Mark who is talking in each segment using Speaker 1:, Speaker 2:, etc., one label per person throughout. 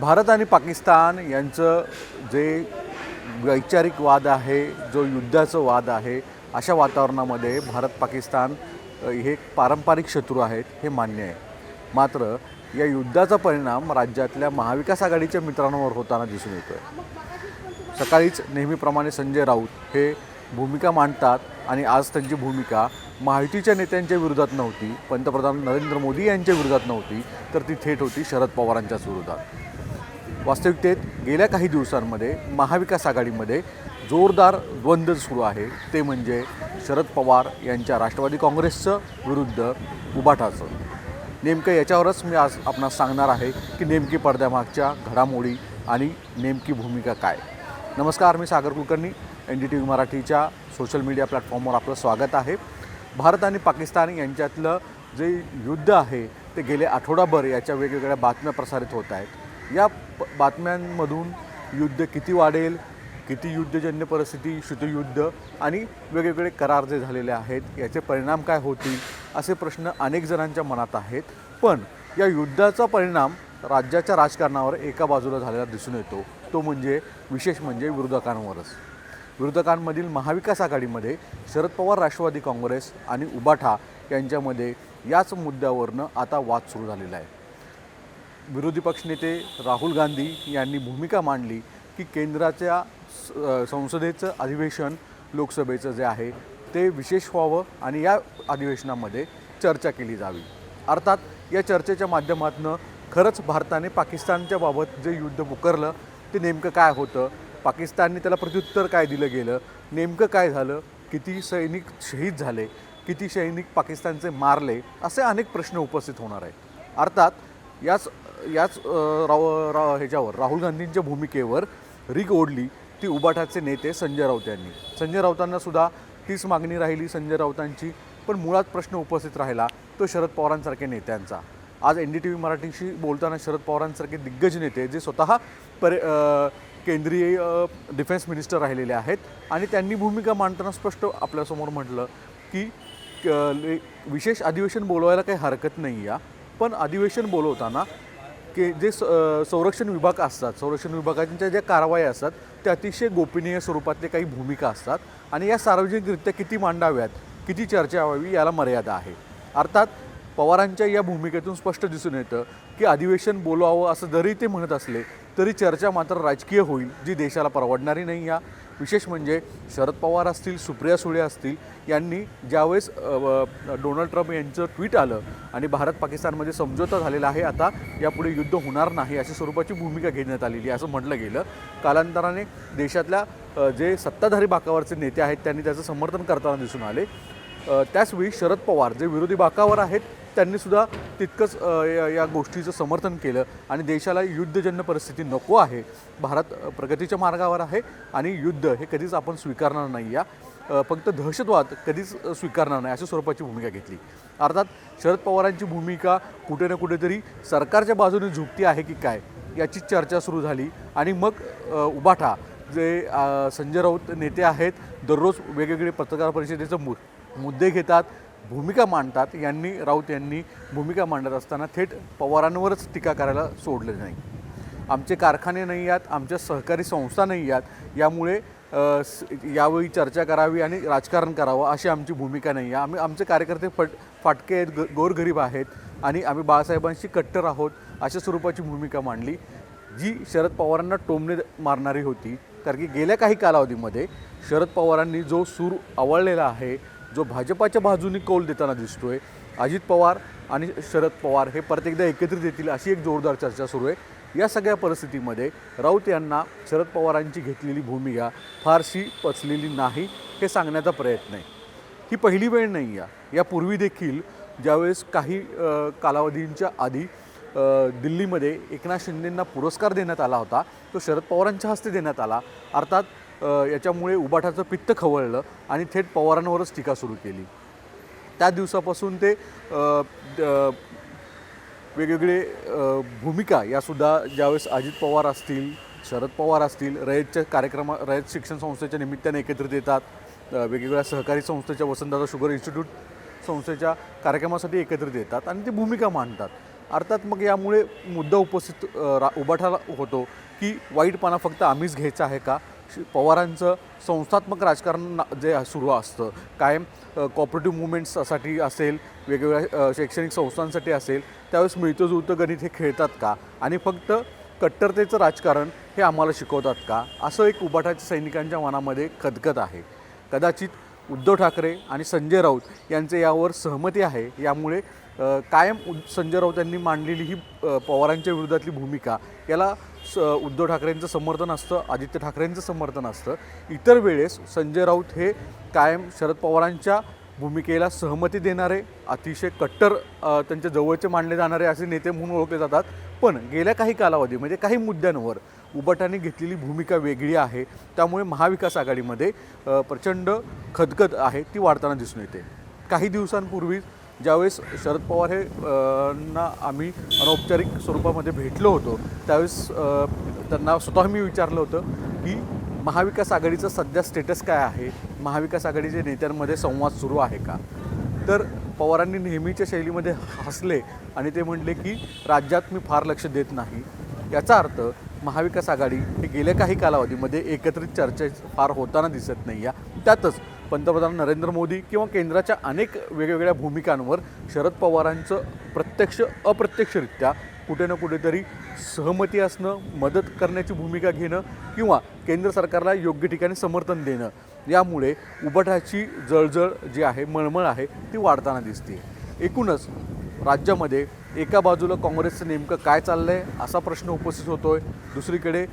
Speaker 1: भारत आणि पाकिस्तान यांचं जे वैचारिक वाद आहे जो युद्धाचं वाद आहे अशा वातावरणामध्ये भारत पाकिस्तान हे पारंपरिक शत्रू आहेत हे मान्य आहे. मात्र या युद्धाचा परिणाम राज्यातल्या महाविकास आघाडीच्या मित्रांवर होताना दिसून येतो आहे सकाळीच नेहमीप्रमाणे संजय राऊत हे भूमिका मांडतात आणि आज त्यांची भूमिका माहितीच्या नेत्यांच्या विरोधात नव्हती पंतप्रधान नरेंद्र मोदी यांच्या विरोधात नव्हती तर ती थेट होती शरद पवारांच्याच विरोधात. वास्तविकतेत गेल्या काही दिवसांमध्ये महाविकास आघाडीमध्ये जोरदार द्वंद्व सुरू आहे. ते म्हणजे शरद पवार यांच्या राष्ट्रवादी काँग्रेसचं विरुद्ध उभाटाचं नेमकं याच्यावरच मी आज आपणास सांगणार आहे की नेमकी पडद्यामागच्या घडामोडी आणि नेमकी भूमिका काय. नमस्कार मी Sagar Kulkarni. N D T V मराठीच्या सोशल मीडिया प्लॅटफॉर्मवर आपलं स्वागत आहे. भारत आणि पाकिस्तान यांच्यातलं जे युद्ध आहे ते गेले आठवडाभर याच्या वेगवेगळ्या बातम्या प्रसारित होत आहेत. या बातम्यांमधून युद्ध किती वाढेल किती युद्धजन्य परिस्थिती शुद्धयुद्ध आणि वेगवेगळे करार जे झालेले आहेत याचे परिणाम काय होतील असे प्रश्न अनेक जणांच्या मनात आहेत. पण या युद्धाचा परिणाम राज्याच्या राजकारणावर एका बाजूला झालेला दिसून येतो. तो म्हणजे विशेष म्हणजे विरोधकांवरच. विरोधकांमधील महाविकास आघाडीमध्ये शरद पवार राष्ट्रवादी काँग्रेस आणि उबाठा यांच्यामध्ये याच मुद्द्यावरनं आता वाद सुरू झालेला आहे. विरोधी पक्षनेते राहुल गांधी यांनी भूमिका मांडली की केंद्राच्या स- संसदेचं अधिवेशन लोकसभेचं जे आहे ते विशेष व्हावं आणि या अधिवेशनामध्ये चर्चा केली जावी. अर्थात या चर्चेच्या माध्यमातून खरंच भारताने पाकिस्तानच्या बाबत जे युद्ध पुकारलं ते नेमकं काय होतं? पाकिस्तानने त्याला प्रत्युत्तर काय दिलं गेलं? नेमकं काय झालं? किती सैनिक शहीद झाले? किती सैनिक पाकिस्तानचे मारले? असे अनेक प्रश्न उपस्थित होणार आहेत. अर्थात याच याच राव राव रा ह्याच्यावर राहुल गांधींच्या भूमिकेवर रीग ओढली ती उबाटाचे नेते संजय राऊत यांनी. संजय राऊतांना सुद्धा तीच मागणी राहिली संजय राऊतांची पण मुळात प्रश्न उपस्थित राहिला तो शरद पवारांसारख्या नेत्यांचा. आज एन डी टी व्ही मराठीशी बोलताना शरद पवारांसारखे दिग्गज नेते जे स्वतः परे केंद्रीय डिफेन्स मिनिस्टर राहिलेले आहेत आणि त्यांनी भूमिका मांडताना स्पष्ट आपल्यासमोर म्हटलं की विशेष अधिवेशन बोलवायला काही हरकत नाही या. पण अधिवेशन बोलवताना की जे स- संरक्षण विभाग असतात संरक्षण विभागाच्या ज्या कारवाई असतात त्या अतिशय गोपनीय स्वरूपातले काही भूमिका असतात आणि या सार्वजनिकरित्या किती मांडाव्यात किती चर्चा व्हावी याला मर्यादा आहे. अर्थात पवारांच्या या भूमिकेतून स्पष्ट दिसून येतं की अधिवेशन बोलवावं असं जरी ते म्हणत असले तरी चर्चा मात्र राजकीय होईल जी देशाला परवडणारी नाही या विशेष म्हणजे शरद पवार असतील सुप्रिया सुळे असतील यांनी ज्यावेळेस डोनाल्ड ट्रम्प यांचं ट्विट आलं आणि भारत पाकिस्तानमध्ये समझोता झालेला आहे आता यापुढे युद्ध होणार नाही अशा स्वरूपाची भूमिका घेण्यात आलेली आहे असं म्हटलं गेलं. कालांतराने देशातल्या जे सत्ताधारी बाकावरचे नेते आहेत त्यांनी त्याचं समर्थन करताना दिसून आले. त्याचवेळी शरद पवार जे विरोधी बाकावर आहेत त्यांनी सुद्धा तितकंच या या गोष्टीचं समर्थन केलं. आणि देशाला युद्धजन्य परिस्थिती नको आहे. भारत प्रगतीच्या मार्गावर आहे आणि युद्ध हे कधीच आपण स्वीकारणार नाही या. फक्त दहशतवाद कधीच स्वीकारणार नाही अशा स्वरूपाची भूमिका घेतली. अर्थात शरद पवारांची भूमिका कुठे ना कुठेतरी सरकारच्या बाजूने झुकती आहे की काय याची चर्चा सुरू झाली. आणि मग उबाठा जे संजय राऊत नेते आहेत दररोज वेगवेगळे पत्रकार परिषदेचं मु मुद्दे घेतात. भूमिका मांडतात यांनी राऊत यांनी भूमिका मांडत असताना थेट पवारांवरच टीका करायला सोडले नाही. आमचे कारखाने नाही आहेत आमच्या सहकारी संस्था नाही आहेत यामुळे यावेळी चर्चा करावी आणि राजकारण करावं अशी आमची भूमिका नाही आहे. आम्ही आमचे कार्यकर्ते फट फाटके आहेत ग गोरगरीब आहेत आणि आम्ही बाळासाहेबांशी कट्टर आहोत अशा स्वरूपाची भूमिका मांडली. जी शरद पवारांना टोमणे मारणारी होती कारण की गेल्या काही कालावधीमध्ये शरद पवारांनी जो सूर आवळलेला आहे जो भाजपाच्या बाजूने कौल देताना दिसतोय अजित पवार आणि शरद पवार हे परत एकदा एकत्रित येतील अशी एक जोरदार चर्चा सुरू आहे. या सगळ्या परिस्थितीमध्ये राऊत यांना शरद पवारांची घेतलेली भूमिका फारशी पचलेली नाही हे सांगण्याचा प्रयत्न आहे. ही पहिली वेळ नाही आहे. यापूर्वी देखील ज्यावेळेस काही कालावधींच्या आधी दिल्लीमध्ये एकनाथ शिंदेंना पुरस्कार देण्यात आला होता तो शरद पवारांच्या हस्ते देण्यात आला. अर्थात याच्यामुळे उबाठाचं पित्त खवळलं आणि थेट पवारांवरच टीका सुरू केली. त्या दिवसापासून ते द- वेगवेगळे भूमिका यासुद्धा ज्यावेळेस अजित पवार असतील शरद पवार असतील रयतच्या कार्यक्रमा रयत शिक्षण संस्थेच्या निमित्ताने एकत्रित येतात वेगवेगळ्या सहकारी संस्थेच्या वसंतदादा शुगर इन्स्टिट्यूट संस्थेच्या कार्यक्रमासाठी एकत्रित येतात आणि ते भूमिका मांडतात. अर्थात मग यामुळे मुद्दा उपस्थित रा उबाठा होतो की वाईटपणा फक्त आम्हीच घ्यायचा आहे का? पवारांचं संस्थात्मक राजकारण ना- जे सुरू असतं कायम कॉपरेटिव्ह मुवमेंट्ससाठी असेल वेगवेगळ्या शैक्षणिक संस्थांसाठी असेल त्यावेळेस मिळतं जुळतं गणित हे खेळतात का? आणि फक्त कट्टरतेचं राजकारण हे आम्हाला शिकवतात का? असं एक उभाटाच्या सैनिकांच्या मनामध्ये खदखद आहे. कदाचित उद्धव ठाकरे आणि संजय राऊत यांचे यावर सहमती आहे. यामुळे कायम संजय राऊत यांनी मांडलेली ही पवारांच्या विरोधातली भूमिका याला स उद्धव ठाकरेंचं समर्थन असतं आदित्य ठाकरेंचं समर्थन असतं. इतर वेळेस संजय राऊत हे कायम शरद पवारांच्या भूमिकेला सहमती देणारे अतिशय कट्टर त्यांच्या जवळचे मानले जाणारे असे नेते म्हणून ओळखले जातात. पण गेल्या काही कालावधी म्हणजे काही मुद्द्यांवर उबटाने घेतलेली भूमिका वेगळी आहे. त्यामुळे महाविकास आघाडीमध्ये प्रचंड खदखद आहे ती वाढताना दिसून येते. काही दिवसांपूर्वीच ज्यावेळेस शरद पवार हे ना आम्ही अनौपचारिक स्वरूपामध्ये भेटलो होतो त्यावेळेस त्यांना स्वतः मी विचारलं होतं की महाविकास आघाडीचं सध्या स्टेटस काय आहे? महाविकास आघाडीच्या नेत्यांमध्ये संवाद सुरू आहे का? तर पवारांनी नेहमीच्या शैलीमध्ये हसले आणि ते म्हणले की राज्यात मी फार लक्ष देत नाही. याचा अर्थ महाविकास आघाडी हे गेल्या काही कालावधीमध्ये एकत्रित चर्चा फार होताना दिसत नाही या त्यातच पंतप्रधान नरेंद्र मोदी किंवा केंद्राच्या अनेक वेगवेगळ्या भूमिकांवर शरद पवारांचं प्रत्यक्ष अप्रत्यक्षरित्या कुठे ना कुठेतरी सहमती असणं मदत करण्याची भूमिका घेणं किंवा केंद्र सरकारला योग्य ठिकाणी समर्थन देणं यामुळे उबटाची जळजळ जी आहे मळमळ आहे ती वाढताना दिसते एकूणच राज्यामध्ये एका बाजूला काँग्रेसचं नेमकं काय चाललं आहे असा प्रश्न उपस्थित होतो आहे दुसरीकडे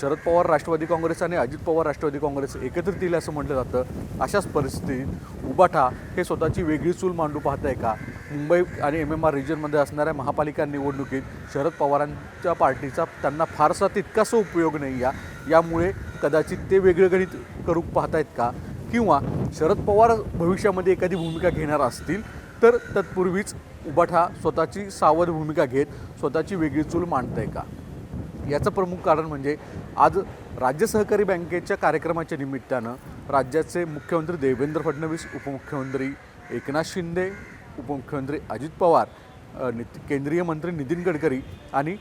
Speaker 1: शरद पवार राष्ट्रवादी काँग्रेस आणि अजित पवार राष्ट्रवादी काँग्रेस एकत्रित येईल असं म्हटलं जातं. अशाच परिस्थितीत उबाठा हे स्वतःची वेगळी चूल मांडू पाहत आहे का? मुंबई आणि एम एम आर रिजनमध्ये असणाऱ्या महापालिका निवडणुकीत शरद पवारांच्या पार्टीचा त्यांना फारसा तितकासा उपयोग नाही या. यामुळे कदाचित ते वेगळं गणित करू पाहतायत का? किंवा शरद पवार भविष्यामध्ये एखादी भूमिका घेणार असतील? तर तत्पूर्वीच उबाठा स्वतःची सावध भूमिका घेत स्वतःची वेगळी चूल मांडतंय का? याचं प्रमुख कारण म्हणजे आज राज्य सहकारी बँकेच्या कार्यक्रमाच्या निमित्तानं राज्याचे मुख्यमंत्री देवेंद्र फडणवीस उपमुख्यमंत्री एकनाथ शिंदे उपमुख्यमंत्री अजित पवार नित केंद्रीय मंत्री नितीन गडकरी आणि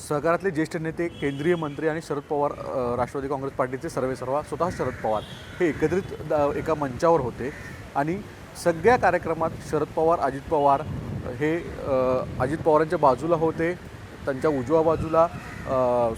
Speaker 1: सहकारातले ज्येष्ठ नेते केंद्रीय मंत्री आणि शरद पवार राष्ट्रवादी काँग्रेस पार्टीचे सर्वेसर्वा स्वतः शरद पवार हे एकत्रित द- एका मंचावर होते आणि सगळ्या कार्यक्रमात शरद पवार अजित पवार हे अजित पवारांच्या बाजूला होते त्यांच्या उजव्या बाजूला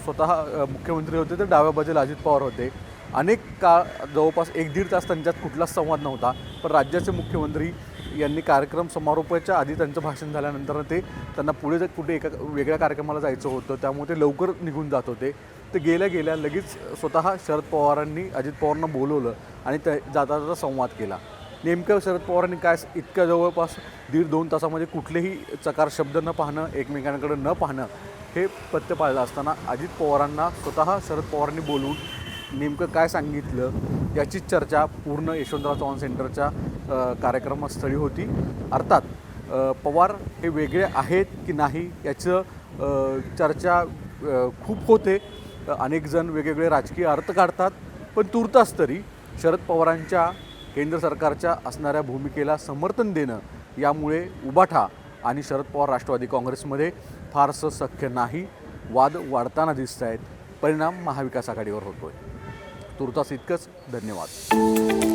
Speaker 1: स्वतः मुख्यमंत्री होते तर डाव्या बाजूला अजित पवार होते. अनेक का जवळपास एक दीड तास त्यांच्यात कुठलाच संवाद नव्हता पण राज्याचे मुख्यमंत्री यांनी कार्यक्रम समारोपाच्या आधी त्यांचं भाषण झाल्यानंतर ते त्यांना पुढे जर कुठे एका वेगळ्या कार्यक्रमाला जायचं होतं त्यामुळे ते लवकर निघून जात होते. ते गेल्या गेल्या लगेच स्वतः शरद पवारांनी अजित पवारांना बोलवलं आणि त्या जाता जाता संवाद केला. नेमकं शरद पवारांनी काय इतक्या जवळपास दीड दोन तासामध्ये कुठलेही चकार शब्द न पाहणं एकमेकांकडे न पाहणं हे पथ्य पाळलं असताना अजित पवारांना स्वतः शरद पवारांनी बोलवून नेमकं काय सांगितलं याचीच चर्चा पूर्ण यशवंतराव चव्हाण सेंटरच्या कार्यक्रमस्थळी होती. अर्थात पवार हे वेगळे आहेत की नाही याचं चर्चा खूप होते. अनेक जण वेगवेगळे राजकीय अर्थ काढतात पण तुर्तास तरी शरद पवारांच्या केंद्र सरकारच्या असणाऱ्या भूमिकेला समर्थन देणं यामुळे उबाठा आणि शरद पवार राष्ट्रवादी काँग्रेसमध्ये फारसं सख्य नाही वाद वाढताना दिसत आहेत परिणाम महाविकास आघाडीवर होतोय. तुर्तास इतकंच. धन्यवाद.